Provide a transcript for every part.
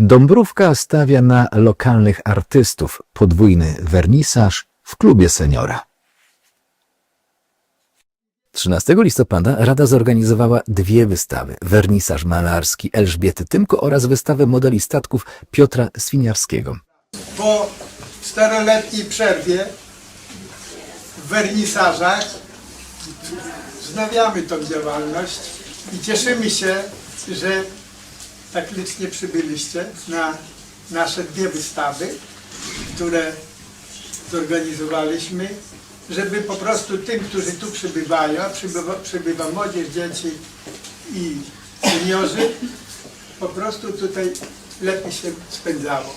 Dąbrówka stawia na lokalnych artystów. Podwójny wernisaż w klubie seniora. 13 listopada Rada zorganizowała dwie wystawy. Wernisaż malarski Elżbiety Tymko oraz wystawę modeli statków Piotra Swiniarskiego. po czteroletniej przerwie w wernisażach wznawiamy tą działalność i cieszymy się, że tak licznie przybyliście na nasze dwie wystawy, które zorganizowaliśmy, żeby po prostu tym, którzy tu przybywają, a przybywa, przybywa młodzież, dzieci i seniorzy, po prostu tutaj lepiej się spędzało.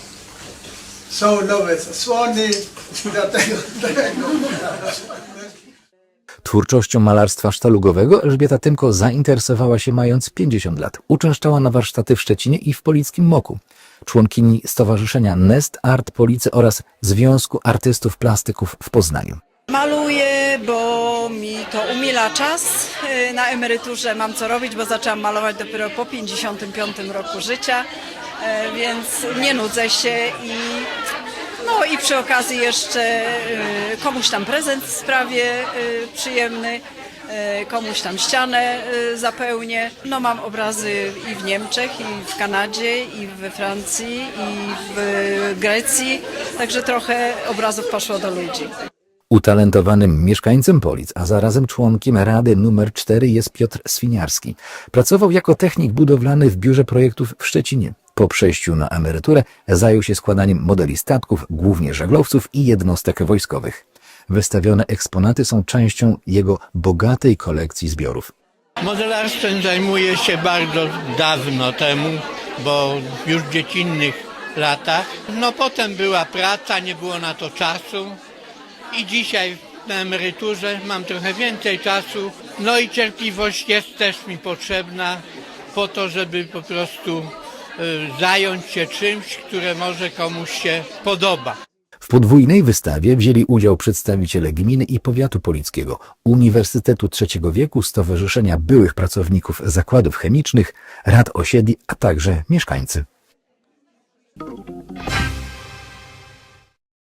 Są nowe zasłony, dlatego, dlatego Twórczością malarstwa sztalugowego Elżbieta Tymko zainteresowała się mając 50 lat. Uczęszczała na warsztaty w Szczecinie i w Polickim Moku. Członkini Stowarzyszenia Nest Art Police oraz Związku Artystów Plastyków w Poznaniu. Maluję, bo mi to umila czas. Yy, Na emeryturze mam co robić, bo zaczęłam malować dopiero po 55 roku życia, yy, więc nie nudzę się i no i przy okazji jeszcze yy, komuś tam prezent sprawię yy, przyjemny, yy, komuś tam ścianę zapełnię. No mam obrazy i w Niemczech, i w Kanadzie, i we Francji, i w Grecji, także trochę obrazów poszło do ludzi. Utalentowanym mieszkańcem Polic, a zarazem członkiem Rady numer 4 jest Piotr Swiniarski. Pracował jako technik budowlany w biurze projektów w Szczecinie. Po przejściu na emeryturę zajął się składaniem modeli statków, głównie żaglowców i jednostek wojskowych. Wystawione eksponaty są częścią jego bogatej kolekcji zbiorów. Modelarstwem zajmuję się bardzo dawno temu, bo już w dziecinnych latach. No potem była praca, nie było na to czasu i dzisiaj na emeryturze mam trochę więcej czasu. No i cierpliwość jest też mi potrzebna po to, żeby po prostu zająć się czymś, które może komuś się podoba. W podwójnej wystawie wzięli udział przedstawiciele gminy i powiatu polickiego, Uniwersytetu Trzeciego Wieku, Stowarzyszenia Byłych Pracowników Zakładów Chemicznych, Rad Osiedli, a także mieszkańcy.